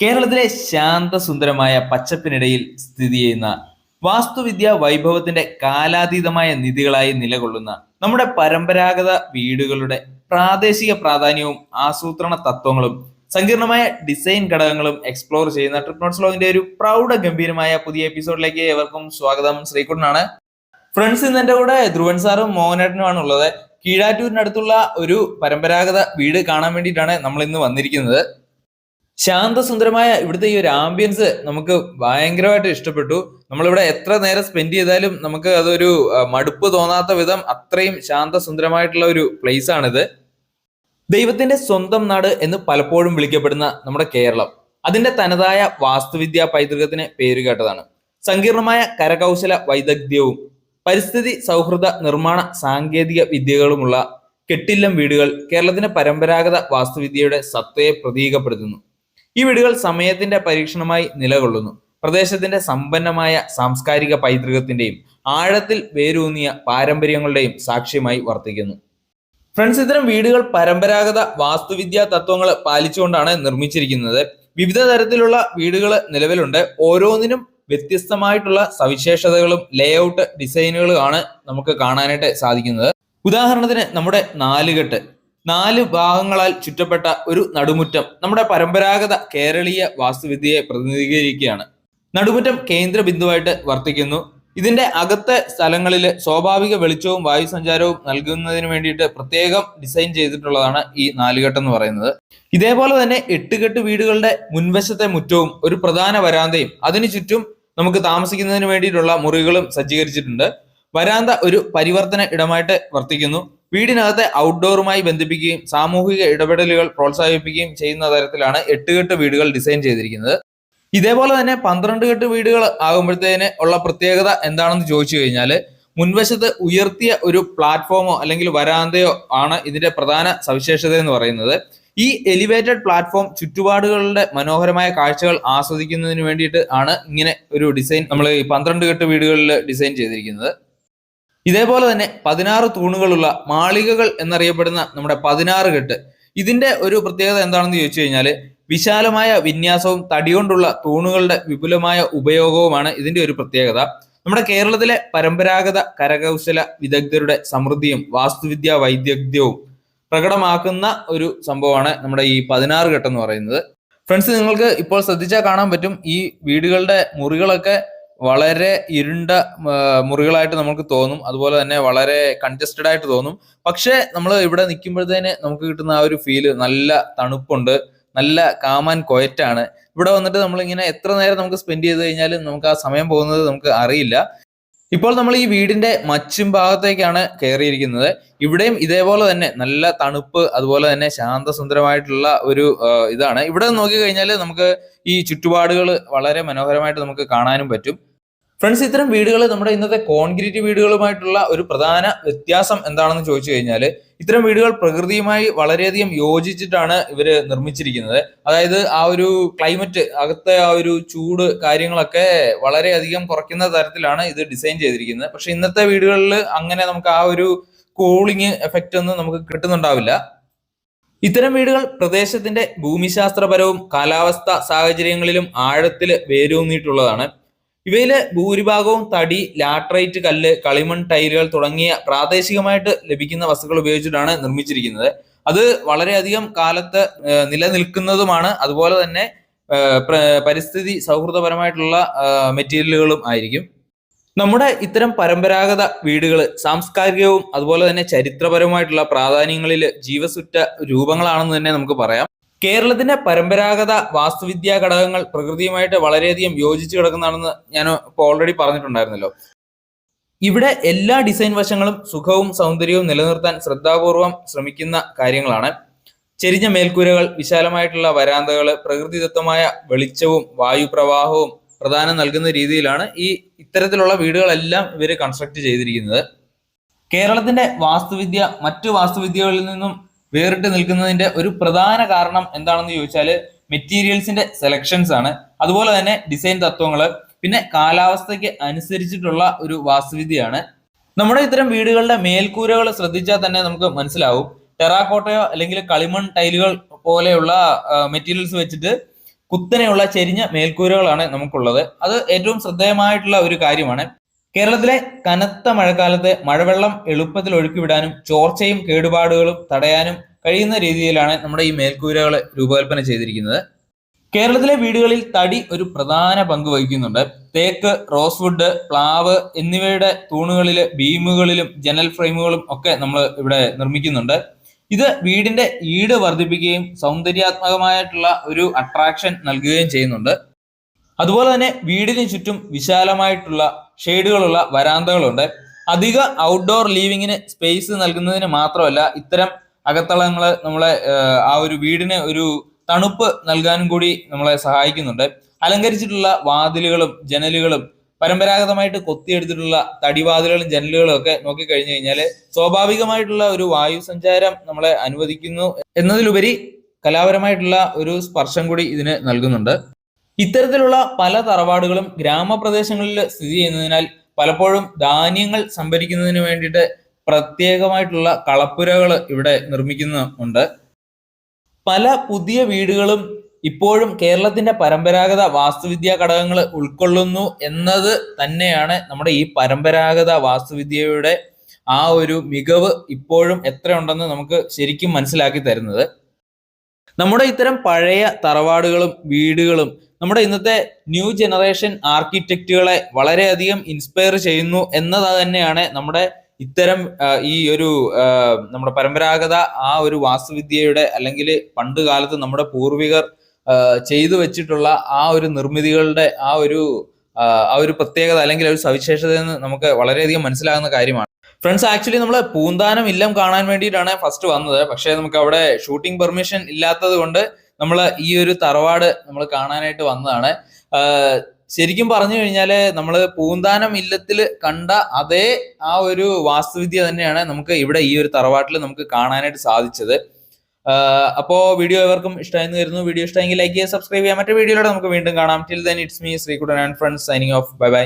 കേരളത്തിലെ ശാന്തസുന്ദരമായ പച്ചപ്പിനിടയിൽ സ്ഥിതി ചെയ്യുന്ന വാസ്തുവിദ്യ വൈഭവത്തിന്റെ കാലാതീതമായ നിധികളായി നിലകൊള്ളുന്ന നമ്മുടെ പരമ്പരാഗത വീടുകളുടെ പ്രാദേശിക പ്രാധാന്യവും ആസൂത്രണ തത്വങ്ങളും സങ്കീർണമായ ഡിസൈൻ ഘടകങ്ങളും എക്സ്പ്ലോർ ചെയ്യുന്ന ട്രിപ്പ് നോട്ട്സ് ലോഗിന്റെ ഒരു പ്രൗഢ ഗംഭീരമായ പുതിയ എപ്പിസോഡിലേക്ക് ഏവർക്കും സ്വാഗതം. ശ്രീകുട്ടനാണ്. ഫ്രണ്ട്സ് ഇന്ന് എന്റെ കൂടെ ധ്രുവൻ സാറും മോഹനേട്ടനുമാണ് ഉള്ളത്. കീഴാറ്റൂരിനടുത്തുള്ള ഒരു പരമ്പരാഗത വീട് കാണാൻ വേണ്ടിയിട്ടാണ് നമ്മൾ ഇന്ന് വന്നിരിക്കുന്നത്. ശാന്തസുന്ദരമായ ഇവിടുത്തെ ഈ ഒരു ആംബിയൻസ് നമുക്ക് ഭയങ്കരമായിട്ട് ഇഷ്ടപ്പെട്ടു. നമ്മളിവിടെ എത്ര നേരം സ്പെൻഡ് ചെയ്താലും നമുക്ക് അതൊരു മടുപ്പ് തോന്നാത്ത വിധം അത്രയും ശാന്തസുന്ദരമായിട്ടുള്ള ഒരു പ്ലേസ് ആണിത്. ദൈവത്തിന്റെ സ്വന്തം നാട് എന്ന് പലപ്പോഴും വിളിക്കപ്പെടുന്ന നമ്മുടെ കേരളം. അതിന്റെ തനതായ വാസ്തുവിദ്യാ പൈതൃകത്തിന് പേരുകേട്ടതാണ് സങ്കീർണമായ കരകൗശല വൈദഗ്ധ്യവും പരിസ്ഥിതി സൗഹൃദ നിർമ്മാണ സാങ്കേതിക വിദ്യകളുമുള്ള കെട്ടില്ലം വീടുകൾ കേരളത്തിന്റെ പരമ്പരാഗത വാസ്തുവിദ്യയുടെ സത്തയെ പ്രതീകപ്പെടുത്തുന്നു. ഈ വീടുകൾ സമയത്തിന്റെ പരീക്ഷണമായി നിലകൊള്ളുന്നു. പ്രദേശത്തിന്റെ സമ്പന്നമായ സാംസ്കാരിക പൈതൃകത്തിന്റെയും ആഴത്തിൽ വേരൂന്നിയ പാരമ്പര്യങ്ങളുടെയും സാക്ഷ്യമായി വർത്തിക്കുന്നു. ഫ്രണ്ട്സ് ഇത്തരം വീടുകൾ പരമ്പരാഗത വാസ്തുവിദ്യാ തത്വങ്ങൾ പാലിച്ചുകൊണ്ടാണ് നിർമ്മിച്ചിരിക്കുന്നത്. വിവിധ തരത്തിലുള്ള വീടുകൾ നിലവിലുണ്ട്. ഓരോന്നിനും വ്യത്യസ്തമായിട്ടുള്ള സവിശേഷതകളും ലേഔട്ട് ഡിസൈനുകളുമാണ് നമുക്ക് കാണാനായിട്ട് സാധിക്കുന്നത്. ഉദാഹരണത്തിന് നമ്മുടെ നാലുകെട്ട്. നാല് ഭാഗങ്ങളാൽ ചുറ്റപ്പെട്ട ഒരു നടുമുറ്റം നമ്മുടെ പരമ്പരാഗത കേരളീയ വാസ്തുവിദ്യയെ പ്രതിനിധീകരിക്കുകയാണ്. നടുമുറ്റം കേന്ദ്ര ബിന്ദുവായിട്ട് വർത്തിക്കുന്നു. ഇതിന്റെ അകത്തെ സ്ഥലങ്ങളിൽ സ്വാഭാവിക വെളിച്ചവും വായുസഞ്ചാരവും നൽകുന്നതിന് വേണ്ടിയിട്ട് പ്രത്യേകം ഡിസൈൻ ചെയ്തിട്ടുള്ളതാണ് ഈ നാലുകെട്ട് എന്ന് പറയുന്നത്. ഇതേപോലെ തന്നെ എട്ടുകെട്ട് വീടുകളുടെ മുൻവശത്തെ മുറ്റവും ഒരു പ്രധാന വരാന്തയും അതിനു ചുറ്റും നമുക്ക് താമസിക്കുന്നതിന് വേണ്ടിയിട്ടുള്ള മുറികളും സജ്ജീകരിച്ചിട്ടുണ്ട്. വരാന്ത ഒരു പരിവർത്തന ഇടമായിട്ട് വർത്തിക്കുന്നു. വീടിനകത്തെ ഔട്ട്ഡോറുമായി ബന്ധിപ്പിക്കുകയും സാമൂഹിക ഇടപെടലുകൾ പ്രോത്സാഹിപ്പിക്കുകയും ചെയ്യുന്ന തരത്തിലാണ് എട്ടുകെട്ട് വീടുകൾ ഡിസൈൻ ചെയ്തിരിക്കുന്നത്. ഇതേപോലെ തന്നെ പന്ത്രണ്ട് കെട്ട് വീടുകൾ ആകുമ്പോഴത്തേന് ഉള്ള പ്രത്യേകത എന്താണെന്ന് ചോദിച്ചു കഴിഞ്ഞാൽ മുൻവശത്ത് ഉയർത്തിയ ഒരു പ്ലാറ്റ്ഫോമോ അല്ലെങ്കിൽ വരാന്തയോ ആണ് ഇതിന്റെ പ്രധാന സവിശേഷത എന്ന് പറയുന്നത്. ഈ എലിവേറ്റഡ് പ്ലാറ്റ്ഫോം ചുറ്റുപാടുകളുടെ മനോഹരമായ കാഴ്ചകൾ ആസ്വദിക്കുന്നതിന് വേണ്ടിയിട്ട് ആണ് ഇങ്ങനെ ഒരു ഡിസൈൻ നമ്മൾ ഈ പന്ത്രണ്ട് കെട്ട് വീടുകളിൽ ഡിസൈൻ ചെയ്തിരിക്കുന്നത്. ഇതേപോലെ തന്നെ പതിനാറ് തൂണുകളുള്ള മാളികകൾ എന്നറിയപ്പെടുന്ന നമ്മുടെ പതിനാറ് കെട്ട്. ഇതിന്റെ ഒരു പ്രത്യേകത എന്താണെന്ന് ചോദിച്ചു കഴിഞ്ഞാൽ വിശാലമായ വിന്യാസവും തടികൊണ്ടുള്ള തൂണുകളുടെ വിപുലമായ ഉപയോഗവുമാണ് ഇതിന്റെ ഒരു പ്രത്യേകത. നമ്മുടെ കേരളത്തിലെ പരമ്പരാഗത കരകൗശല വിദഗ്ധരുടെ സമൃദ്ധിയും വാസ്തുവിദ്യാ വൈദഗ്ധ്യവും പ്രകടമാക്കുന്ന ഒരു സംഭവമാണ് നമ്മുടെ ഈ പതിനാറ് ഘട്ടം എന്ന് പറയുന്നത്. ഫ്രണ്ട്സ് നിങ്ങൾക്ക് ഇപ്പോൾ ശ്രദ്ധിച്ചാൽ കാണാൻ പറ്റും ഈ വീടുകളുടെ മുറികളൊക്കെ വളരെ ഇരുണ്ട മുറികളായിട്ട് നമുക്ക് തോന്നും. അതുപോലെ തന്നെ വളരെ കൺജസ്റ്റഡ് ആയിട്ട് തോന്നും. പക്ഷെ നമ്മൾ ഇവിടെ നിൽക്കുമ്പോഴത്തേന് നമുക്ക് കിട്ടുന്ന ആ ഒരു ഫീൽ നല്ല തണുപ്പുണ്ട്. നല്ല കാമാൻ കൊയറ്റാണ് ഇവിടെ വന്നിട്ട് നമ്മളിങ്ങനെ എത്ര നേരം നമുക്ക് സ്പെൻഡ് ചെയ്ത് കഴിഞ്ഞാലും നമുക്ക് ആ സമയം പോകുന്നത് നമുക്ക് അറിയില്ല. ഇപ്പോൾ നമ്മൾ ഈ വീടിന്റെ മച്ചും ഭാഗത്തേക്കാണ് കയറിയിരിക്കുന്നത്. ഇവിടെയും ഇതേപോലെ തന്നെ നല്ല തണുപ്പ് അതുപോലെ തന്നെ ശാന്തസുന്ദരമായിട്ടുള്ള ഒരു ഇതാണ്. ഇവിടെ നോക്കി കഴിഞ്ഞാൽ നമുക്ക് ഈ ചുറ്റുപാടുകൾ വളരെ മനോഹരമായിട്ട് നമുക്ക് കാണാനും പറ്റും. ഫ്രണ്ട്സ് ഇത്തരം വീടുകൾ നമ്മുടെ ഇന്നത്തെ കോൺക്രീറ്റ് വീടുകളുമായിട്ടുള്ള ഒരു പ്രധാന വ്യത്യാസം എന്താണെന്ന് ചോദിച്ചു കഴിഞ്ഞാൽ ഇത്തരം വീടുകൾ പ്രകൃതിയുമായി വളരെയധികം യോജിച്ചിട്ടാണ് ഇവർ നിർമ്മിച്ചിരിക്കുന്നത്. അതായത് ആ ഒരു ക്ലൈമറ്റ് അകത്തെ ആ ഒരു ചൂട് കാര്യങ്ങളൊക്കെ വളരെയധികം കുറയ്ക്കുന്ന തരത്തിലാണ് ഇത് ഡിസൈൻ ചെയ്തിരിക്കുന്നത്. പക്ഷെ ഇന്നത്തെ വീടുകളിൽ അങ്ങനെ നമുക്ക് ആ ഒരു കൂളിംഗ് എഫക്റ്റ് ഒന്നും നമുക്ക് കിട്ടുന്നുണ്ടാവില്ല. ഇത്തരം വീടുകൾ പ്രദേശത്തിന്റെ ഭൂമിശാസ്ത്രപരവും കാലാവസ്ഥ സാഹചര്യങ്ങളിലും ആഴത്തിൽ വേരൂന്നിയിട്ടുള്ളതാണ്. ഇവയിലെ ഭൂരിഭാഗവും തടി ലാട്രൈറ്റ് കല്ല് കളിമൺ ടൈലുകൾ തുടങ്ങിയ പ്രാദേശികമായിട്ട് ലഭിക്കുന്ന വസ്തുക്കൾ ഉപയോഗിച്ചിട്ടാണ് നിർമ്മിച്ചിരിക്കുന്നത്. അത് വളരെയധികം കാലത്ത് നിലനിൽക്കുന്നതുമാണ്. അതുപോലെ തന്നെ പരിസ്ഥിതി സൗഹൃദപരമായിട്ടുള്ള മെറ്റീരിയലുകളും ആയിരിക്കും. നമ്മുടെ ഇത്തരം പരമ്പരാഗത വീടുകൾ സാംസ്കാരികവും അതുപോലെ തന്നെ ചരിത്രപരമായിട്ടുള്ള പ്രാധാന്യങ്ങളിൽ ജീവസുറ്റ രൂപങ്ങളാണെന്ന് തന്നെ നമുക്ക് പറയാം. കേരളത്തിന്റെ പരമ്പരാഗത വാസ്തുവിദ്യാ ഘടകങ്ങൾ പ്രകൃതിയുമായിട്ട് വളരെയധികം യോജിച്ച് കിടക്കുന്നതാണെന്ന് ഞാൻ ഇപ്പോൾ ഓൾറെഡി പറഞ്ഞിട്ടുണ്ടായിരുന്നല്ലോ. ഇവിടെ എല്ലാ ഡിസൈൻ വശങ്ങളും സുഖവും സൗന്ദര്യവും നിലനിർത്താൻ ശ്രദ്ധാപൂർവം ശ്രമിക്കുന്ന കാര്യങ്ങളാണ്. ചെരിഞ്ഞ മേൽക്കൂരകൾ വിശാലമായിട്ടുള്ള വരാന്തകൾ പ്രകൃതിദത്തമായ വെളിച്ചവും വായുപ്രവാഹവും പ്രധാനം നൽകുന്ന രീതിയിലാണ് ഈ ഇത്തരത്തിലുള്ള വീടുകളെല്ലാം ഇവർ കൺസ്ട്രക്ട് ചെയ്തിരിക്കുന്നത്. കേരളത്തിന്റെ വാസ്തുവിദ്യ മറ്റു വാസ്തുവിദ്യകളിൽ നിന്നും വേറിട്ട് നിൽക്കുന്നതിന്റെ ഒരു പ്രധാന കാരണം എന്താണെന്ന് ചോദിച്ചാൽ മെറ്റീരിയൽസിന്റെ സെലക്ഷൻസ് ആണ്. അതുപോലെ തന്നെ ഡിസൈൻ തത്വങ്ങൾ പിന്നെ കാലാവസ്ഥയ്ക്ക് അനുസരിച്ചിട്ടുള്ള ഒരു വാസ്തുവിദ്യയാണ്. നമ്മുടെ ഇത്തരം വീടുകളുടെ മേൽക്കൂരകൾ ശ്രദ്ധിച്ചാൽ തന്നെ നമുക്ക് മനസ്സിലാവും. ടെറാക്കോട്ടയോ അല്ലെങ്കിൽ കളിമൺ ടൈലുകൾ പോലെയുള്ള മെറ്റീരിയൽസ് വെച്ചിട്ട് കുത്തനെയുള്ള ചെരിഞ്ഞ മേൽക്കൂരകളാണ് നമുക്കുള്ളത്. അത് ഏറ്റവും ശ്രദ്ധേയമായിട്ടുള്ള ഒരു കാര്യമാണ്. കേരളത്തിലെ കനത്ത മഴക്കാലത്ത് മഴവെള്ളം എളുപ്പത്തിൽ ഒഴുക്കിവിടാനും ചോർച്ചയും കേടുപാടുകളും തടയാനും കഴിയുന്ന രീതിയിലാണ് നമ്മുടെ ഈ മേൽക്കൂരകൾ രൂപകൽപ്പന ചെയ്തിരിക്കുന്നത്. കേരളത്തിലെ വീടുകളിൽ തടി ഒരു പ്രധാന പങ്ക് വഹിക്കുന്നുണ്ട്. തേക്ക് റോസ്വുഡ് പ്ലാവ് എന്നിവയുടെ തൂണുകളിൽ ബീമുകളിലും ജനൽ ഫ്രെയിമുകളും ഒക്കെ നമ്മൾ ഇവിടെ നിർമ്മിക്കുന്നുണ്ട്. ഇത് വീടിന്റെ ഈട് വർദ്ധിപ്പിക്കുകയും സൗന്ദര്യാത്മകമായിട്ടുള്ള ഒരു അട്രാക്ഷൻ നൽകുകയും ചെയ്യുന്നുണ്ട്. അതുപോലെ തന്നെ വീടിന് ചുറ്റും വിശാലമായിട്ടുള്ള ഷെയ്ഡുകളുള്ള വരാന്തകളുണ്ട്. അധിക ഔട്ട്ഡോർ ലീവിങ്ങിന് സ്പേസ് നൽകുന്നതിന് മാത്രമല്ല ഇത്തരം അകത്തളങ്ങൾ നമ്മളെ ആ ഒരു വീടിന് ഒരു തണുപ്പ് നൽകാനും കൂടി നമ്മളെ സഹായിക്കുന്നുണ്ട്. അലങ്കരിച്ചിട്ടുള്ള വാതിലുകളും ജനലുകളും പരമ്പരാഗതമായിട്ട് കൊത്തിയെടുത്തിട്ടുള്ള തടിവാതിലുകളും ജനലുകളും ഒക്കെ നോക്കിക്കഴിഞ്ഞു കഴിഞ്ഞാൽ സ്വാഭാവികമായിട്ടുള്ള ഒരു വായു സഞ്ചാരം നമ്മളെ അനുവദിക്കുന്നു. എന്നതിലുപരി കലാപരമായിട്ടുള്ള ഒരു സ്പർശം കൂടി ഇതിന് നൽകുന്നുണ്ട്. ഇത്തരത്തിലുള്ള പല തറവാടുകളും ഗ്രാമപ്രദേശങ്ങളിൽ സ്ഥിതി ചെയ്യുന്നതിനാൽ പലപ്പോഴും ധാന്യങ്ങൾ സംഭരിക്കുന്നതിന് വേണ്ടിയിട്ട് പ്രത്യേകമായിട്ടുള്ള കളപ്പുരകൾ ഇവിടെ നിർമ്മിക്കുന്നുണ്ട് പല പുതിയ വീടുകളും ഇപ്പോഴും കേരളത്തിന്റെ പരമ്പരാഗത വാസ്തുവിദ്യാ ഘടകങ്ങൾ ഉൾക്കൊള്ളുന്നു എന്നത് തന്നെയാണ് നമ്മുടെ ഈ പരമ്പരാഗത വാസ്തുവിദ്യയുടെ ആ ഒരു മികവ് ഇപ്പോഴും എത്രയുണ്ടെന്ന് നമുക്ക് ശരിക്കും മനസ്സിലാക്കി തരുന്നത്. നമ്മുടെ ഇത്തരം പഴയ തറവാടുകളും വീടുകളും നമ്മുടെ ഇന്നത്തെ ന്യൂ ജനറേഷൻ ആർക്കിടെക്റ്റുകളെ വളരെയധികം ഇൻസ്പയർ ചെയ്യുന്നു എന്നത് തന്നെയാണ് നമ്മുടെ ഇത്തരം ഈ ഒരു നമ്മുടെ പരമ്പരാഗത ആ ഒരു വാസ്തുവിദ്യയുടെ അല്ലെങ്കിൽ പണ്ട് കാലത്ത് നമ്മുടെ പൂർവികർ ചെയ്തു വെച്ചിട്ടുള്ള ആ ഒരു നിർമ്മിതികളുടെ ആ ഒരു ആ, ഒരു പ്രത്യേകത അല്ലെങ്കിൽ ഒരു സവിശേഷത എന്ന് നമുക്ക് വളരെയധികം മനസ്സിലാകുന്ന കാര്യമാണ്. ഫ്രണ്ട്സ് ആക്ച്വലി നമ്മൾ പൂന്താനം ഇല്ലം കാണാൻ വേണ്ടിയിട്ടാണ് ഫസ്റ്റ് വന്നത്. പക്ഷേ നമുക്ക് അവിടെ ഷൂട്ടിംഗ് പെർമിഷൻ ഇല്ലാത്തത് കൊണ്ട് നമ്മൾ ഈ ഒരു തറവാട് നമ്മൾ കാണാനായിട്ട് വന്നതാണ്. ശരിക്കും പറഞ്ഞു കഴിഞ്ഞാൽ നമ്മൾ പൂന്താനം ഇല്ലത്തിൽ കണ്ട അതേ ആ ഒരു വാസ്തുവിദ്യ തന്നെയാണ് നമുക്ക് ഇവിടെ ഈ ഒരു തറവാട്ടിൽ നമുക്ക് കാണാനായിട്ട് സാധിച്ചത്. അപ്പോൾ അപ്പോ വീഡിയോ എവർക്കും ഇഷ്ടമായിരുന്നു വരുന്നു വീഡിയോ ഇഷ്ടമെങ്കിൽ ലൈക്ക് ചെയ്യുക സബ്സ്ക്രൈബ് ചെയ്യാം മറ്റേ വീഡിയോയിലൂടെ നമുക്ക് വീണ്ടും കാണാം. Till then it's me Sreekuttan and friends signing off bye bye